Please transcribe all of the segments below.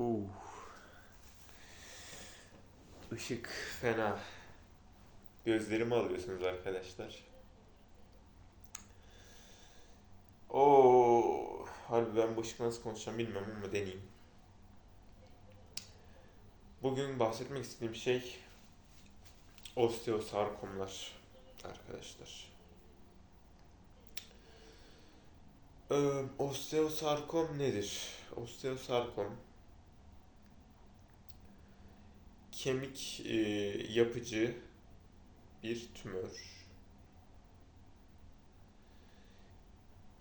Uh. Işık fena. Gözlerimi alıyorsunuz arkadaşlar. Oo, harbi ben bu ışıkla nasıl konuşacağım bilmiyorum ama deneyeyim. Bugün bahsetmek istediğim şey osteosarkomlar arkadaşlar. Ee, osteosarkom nedir? Osteosarkom kemik e, yapıcı bir tümör.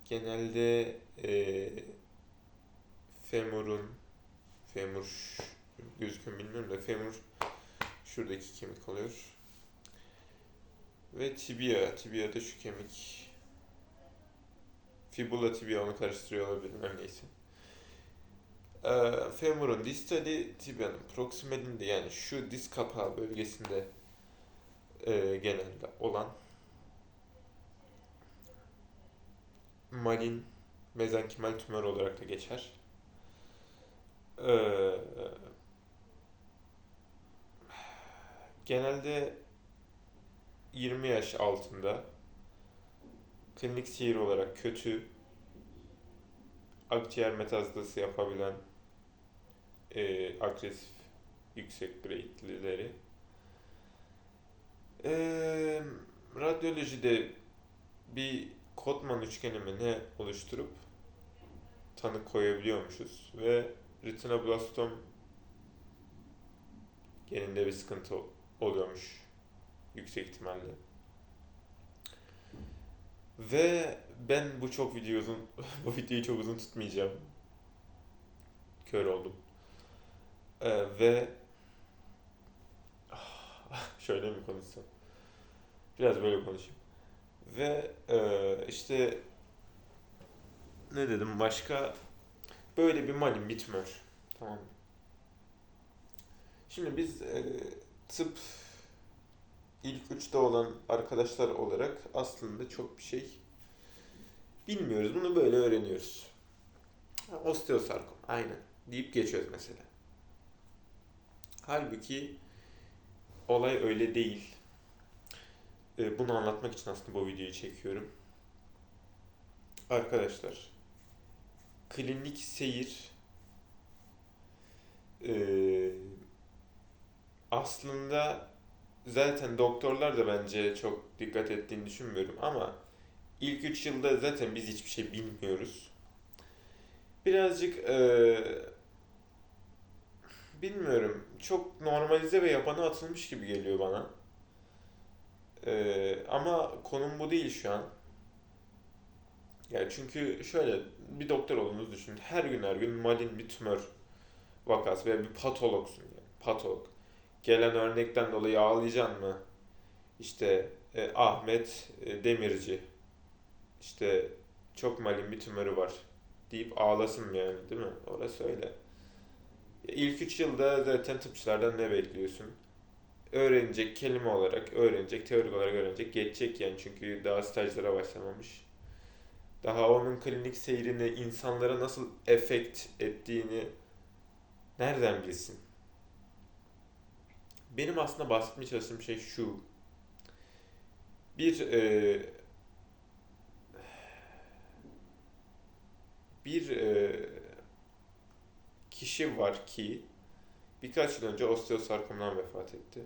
Genelde e, femurun femur gözüküyor bilmiyorum da femur şuradaki kemik oluyor. Ve tibia, tibia da şu kemik. Fibula tibia onu karıştırıyor olabilirim her neyse. Ee, femurun distali, tibianın proksimalinde yani şu diz kapağı bölgesinde e, genelde olan malin mezenkimal tümör olarak da geçer. Ee, genelde 20 yaş altında klinik seyir olarak kötü akciğer metastazisi yapabilen e, agresif yüksek grade'lileri e, radyolojide bir Kotman üçgeni mi ne oluşturup tanı koyabiliyormuşuz ve retinoblastom geninde bir sıkıntı oluyormuş yüksek ihtimalle. Ve ben bu çok video uzun, bu videoyu çok uzun tutmayacağım. Kör oldum. Ee, ve şöyle mi konuşsam? Biraz böyle konuşayım. Ve e, işte ne dedim başka böyle bir malin bir tümör. Tamam? Şimdi biz e, tıp ilk üçte olan arkadaşlar olarak aslında çok bir şey bilmiyoruz. Bunu böyle öğreniyoruz. Osteosarkom aynen deyip geçiyoruz mesela. Halbuki olay öyle değil. E, Bunu anlatmak için aslında bu videoyu çekiyorum. Arkadaşlar, klinik seyir e, aslında zaten doktorlar da bence çok dikkat ettiğini düşünmüyorum ama ilk 3 yılda zaten biz hiçbir şey bilmiyoruz. Birazcık e, bilmiyorum çok normalize ve yapana atılmış gibi geliyor bana. E, ama konum bu değil şu an. Yani çünkü şöyle bir doktor olduğunuzu düşünün. Her gün her gün malin bir tümör vakası veya bir patologsun yani. Patolog. Gelen örnekten dolayı ağlayacaksın mı? İşte e, Ahmet e, Demirci işte çok malin bir tümörü var deyip ağlasın yani değil mi? Orası öyle. İlk 3 yılda zaten tıpçılardan ne bekliyorsun? Öğrenecek kelime olarak öğrenecek, teorik olarak öğrenecek, geçecek yani çünkü daha stajlara başlamamış. Daha onun klinik seyrini insanlara nasıl efekt ettiğini nereden bilsin? Benim aslında bahsetmeye çalıştığım şey şu. Bir e, bir e, kişi var ki birkaç yıl önce osteosarkomdan vefat etti.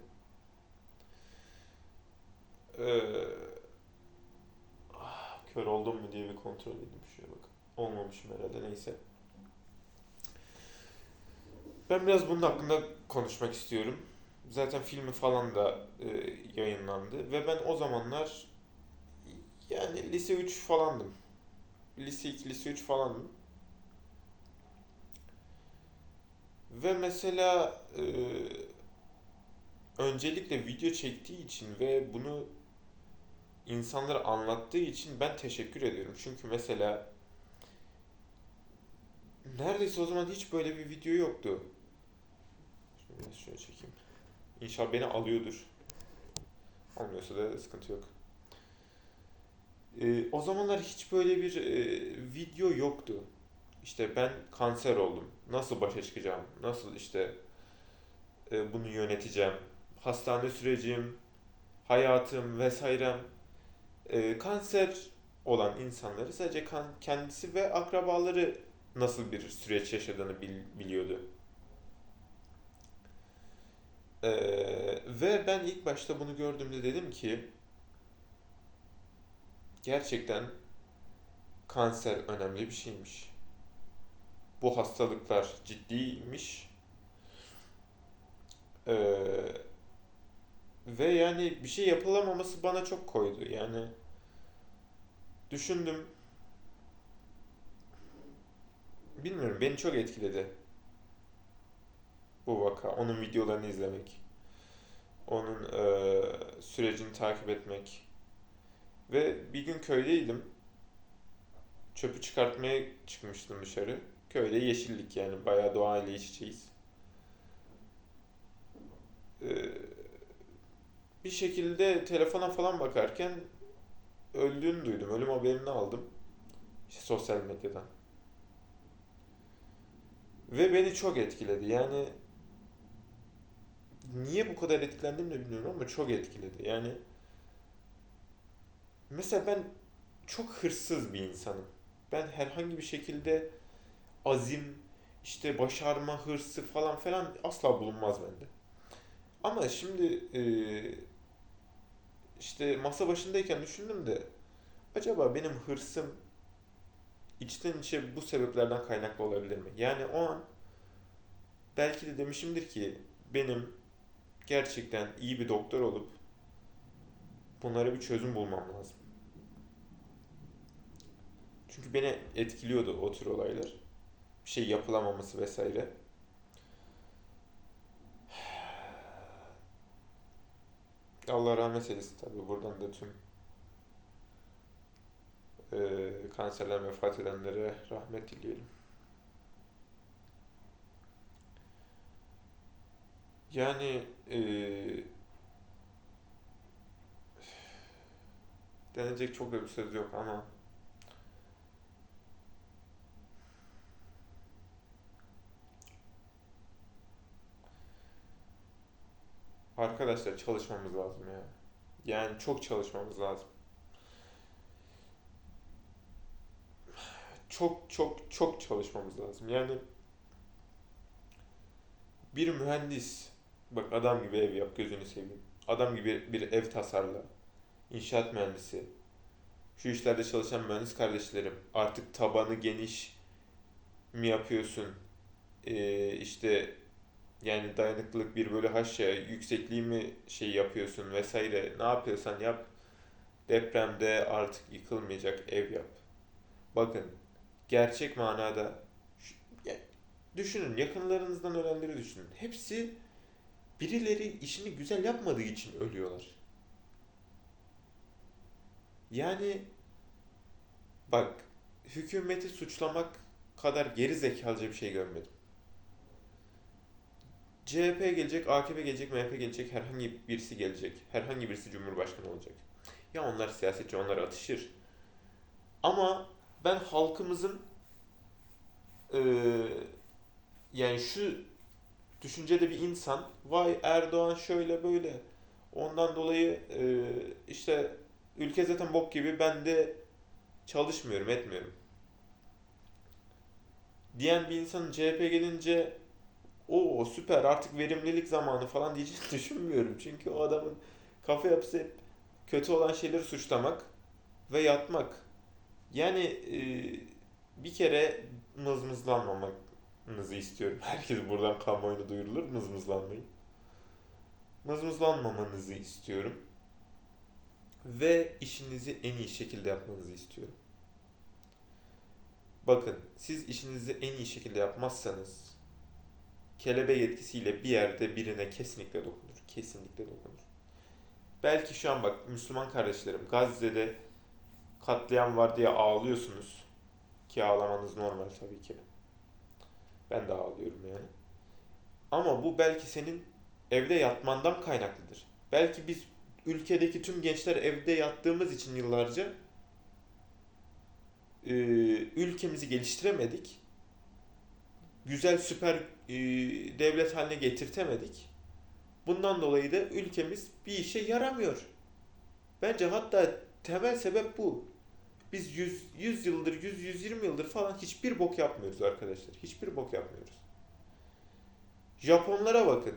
Ee, ah, kör oldum mu diye bir kontrol edeyim şuraya bak. Olmamışım herhalde neyse. Ben biraz bunun hakkında konuşmak istiyorum. Zaten filmi falan da e, yayınlandı ve ben o zamanlar yani lise 3 falandım. Lise 2, lise 3 falandım. Ve mesela e, öncelikle video çektiği için ve bunu insanlara anlattığı için ben teşekkür ediyorum. Çünkü mesela neredeyse o zaman hiç böyle bir video yoktu. Biraz şöyle çekeyim. İnşallah beni alıyordur. Olmuyorsa da sıkıntı yok. Ee, o zamanlar hiç böyle bir e, video yoktu. İşte ben kanser oldum. Nasıl başa çıkacağım? Nasıl işte e, bunu yöneteceğim? Hastane sürecim, hayatım vesairem. E, kanser olan insanları sadece kan- kendisi ve akrabaları nasıl bir süreç yaşadığını bil- biliyordu. E, ve ben ilk başta bunu gördüğümde dedim ki gerçekten kanser önemli bir şeymiş. Bu hastalıklar ciddiymiş. E, ve yani bir şey yapılamaması bana çok koydu. Yani düşündüm, bilmiyorum beni çok etkiledi bu vaka. Onun videolarını izlemek, onun e, sürecini takip etmek. Ve bir gün köydeydim. Çöpü çıkartmaya çıkmıştım dışarı. Köyde yeşillik yani bayağı doğayla iç içeyiz. E, bir şekilde telefona falan bakarken öldüğünü duydum. Ölüm haberini aldım. İşte sosyal medyadan. Ve beni çok etkiledi. Yani niye bu kadar etkilendim de bilmiyorum ama çok etkiledi. Yani mesela ben çok hırsız bir insanım. Ben herhangi bir şekilde azim, işte başarma hırsı falan falan asla bulunmaz bende. Ama şimdi e, işte masa başındayken düşündüm de acaba benim hırsım içten içe bu sebeplerden kaynaklı olabilir mi? Yani o an belki de demişimdir ki benim gerçekten iyi bir doktor olup bunlara bir çözüm bulmam lazım. Çünkü beni etkiliyordu o tür olaylar. Bir şey yapılamaması vesaire. Allah rahmet eylesin tabii buradan da tüm e, kanserden vefat edenlere rahmet dileyelim. Yani e, denecek çok da bir söz yok ama arkadaşlar çalışmamız lazım ya. Yani çok çalışmamız lazım. Çok çok çok çalışmamız lazım. Yani bir mühendis bak adam gibi ev yap gözünü seveyim. Adam gibi bir ev tasarla. İnşaat mühendisi. Şu işlerde çalışan mühendis kardeşlerim. Artık tabanı geniş mi yapıyorsun? Ee, işte yani dayanıklılık bir bölü h ya yüksekliği mi şey yapıyorsun vesaire. Ne yapıyorsan yap. Depremde artık yıkılmayacak ev yap. Bakın gerçek manada düşünün yakınlarınızdan ölenleri düşünün. Hepsi birileri işini güzel yapmadığı için ölüyorlar. Yani bak hükümeti suçlamak kadar geri zekalıca bir şey görmedim. CHP gelecek, AKP gelecek, MHP gelecek, herhangi birisi gelecek. Herhangi birisi Cumhurbaşkanı olacak. Ya onlar siyasetçi, onlar atışır. Ama ben halkımızın eee, yani şu düşüncede bir insan vay Erdoğan şöyle böyle ondan dolayı eee, işte ülke zaten bok gibi ben de çalışmıyorum etmiyorum diyen bir insanın CHP gelince o süper artık verimlilik zamanı falan diyeceğini düşünmüyorum. Çünkü o adamın kafa yapısı hep kötü olan şeyleri suçlamak ve yatmak. Yani e, bir kere mızmızlanmamanızı istiyorum. Herkes buradan kamuoyuna duyurulur mızmızlanmayın. Mızmızlanmamanızı istiyorum. Ve işinizi en iyi şekilde yapmanızı istiyorum. Bakın siz işinizi en iyi şekilde yapmazsanız kelebek etkisiyle bir yerde birine kesinlikle dokunur. Kesinlikle dokunur. Belki şu an bak Müslüman kardeşlerim Gazze'de katliam var diye ağlıyorsunuz. Ki ağlamanız normal tabii ki. Ben de ağlıyorum yani. Ama bu belki senin evde yatmandan kaynaklıdır. Belki biz ülkedeki tüm gençler evde yattığımız için yıllarca ülkemizi geliştiremedik güzel süper e, devlet haline getirtemedik. Bundan dolayı da ülkemiz bir işe yaramıyor. Bence hatta temel sebep bu. Biz 100, 100 yıldır, 100, 120 yıldır falan hiçbir bok yapmıyoruz arkadaşlar. Hiçbir bok yapmıyoruz. Japonlara bakın.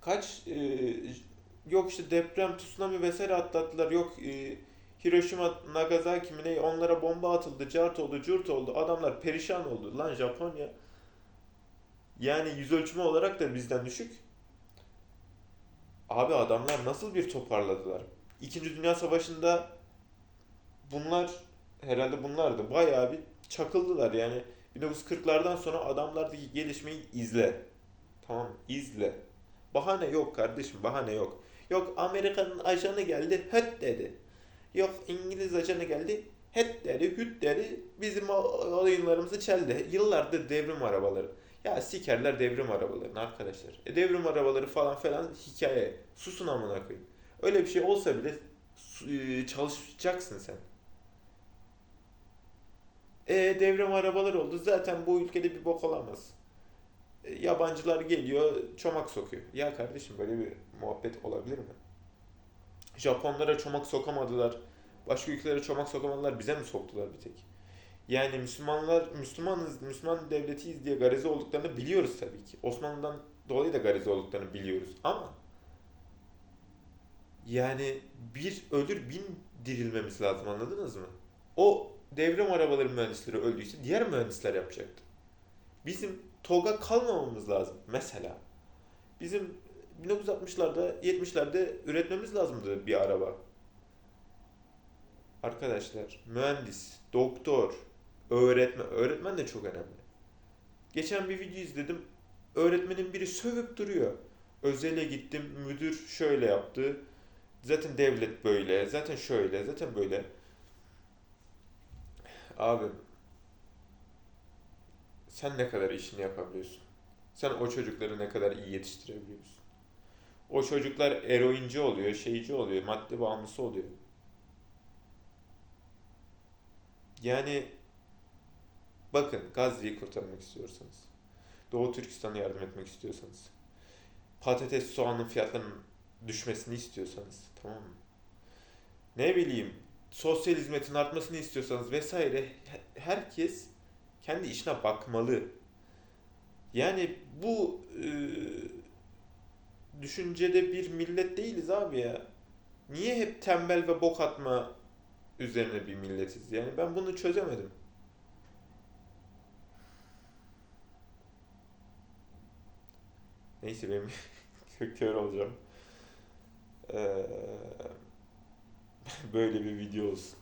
Kaç e, yok işte deprem, tsunami vesaire atlattılar. Yok e, Hiroşima, Nagasaki mi ne onlara bomba atıldı, cart oldu, curt oldu. Adamlar perişan oldu. Lan Japonya yani yüz ölçümü olarak da bizden düşük. Abi adamlar nasıl bir toparladılar? İkinci Dünya Savaşı'nda bunlar herhalde bunlardı. Bayağı bir çakıldılar yani. 1940'lardan sonra adamlardaki gelişmeyi izle. Tamam izle. Bahane yok kardeşim bahane yok. Yok Amerika'nın ajanı geldi höt dedi. Yok İngiliz ajanı geldi het dedi hüt dedi bizim oyunlarımızı çeldi. Yıllardır devrim arabaları. Ya sikerler devrim arabalarını arkadaşlar. E, devrim arabaları falan falan hikaye. Susun amına koyayım. Öyle bir şey olsa bile e, çalışacaksın sen. E devrim arabaları oldu. Zaten bu ülkede bir bok olamaz. E, yabancılar geliyor, çomak sokuyor. Ya kardeşim böyle bir muhabbet olabilir mi? Japonlara çomak sokamadılar. Başka ülkelere çomak sokamadılar. Bize mi soktular bir tek? Yani Müslümanlar, Müslümanız, Müslüman devletiyiz diye garize olduklarını biliyoruz tabii ki. Osmanlı'dan dolayı da garize olduklarını biliyoruz. Ama yani bir ölür bin dirilmemiz lazım anladınız mı? O devrim arabaları mühendisleri öldüyse diğer mühendisler yapacaktı. Bizim TOG'a kalmamamız lazım mesela. Bizim 1960'larda 70'lerde üretmemiz lazımdı bir araba. Arkadaşlar mühendis, doktor, öğretmen, öğretmen de çok önemli. Geçen bir video izledim. Öğretmenin biri sövüp duruyor. Özele gittim, müdür şöyle yaptı. Zaten devlet böyle, zaten şöyle, zaten böyle. Abi sen ne kadar işini yapabiliyorsun? Sen o çocukları ne kadar iyi yetiştirebiliyorsun? O çocuklar eroinci oluyor, şeyci oluyor, madde bağımlısı oluyor. Yani bakın Gazze'yi kurtarmak istiyorsanız, Doğu Türkistan'a yardım etmek istiyorsanız, patates soğanın fiyatlarının düşmesini istiyorsanız, tamam mı? Ne bileyim, sosyal hizmetin artmasını istiyorsanız vesaire he- herkes kendi işine bakmalı. Yani bu e, düşüncede bir millet değiliz abi ya. Niye hep tembel ve bok atma üzerine bir milletiz? Yani ben bunu çözemedim. Neyse benim kör olacağım. Ee, böyle bir video olsun.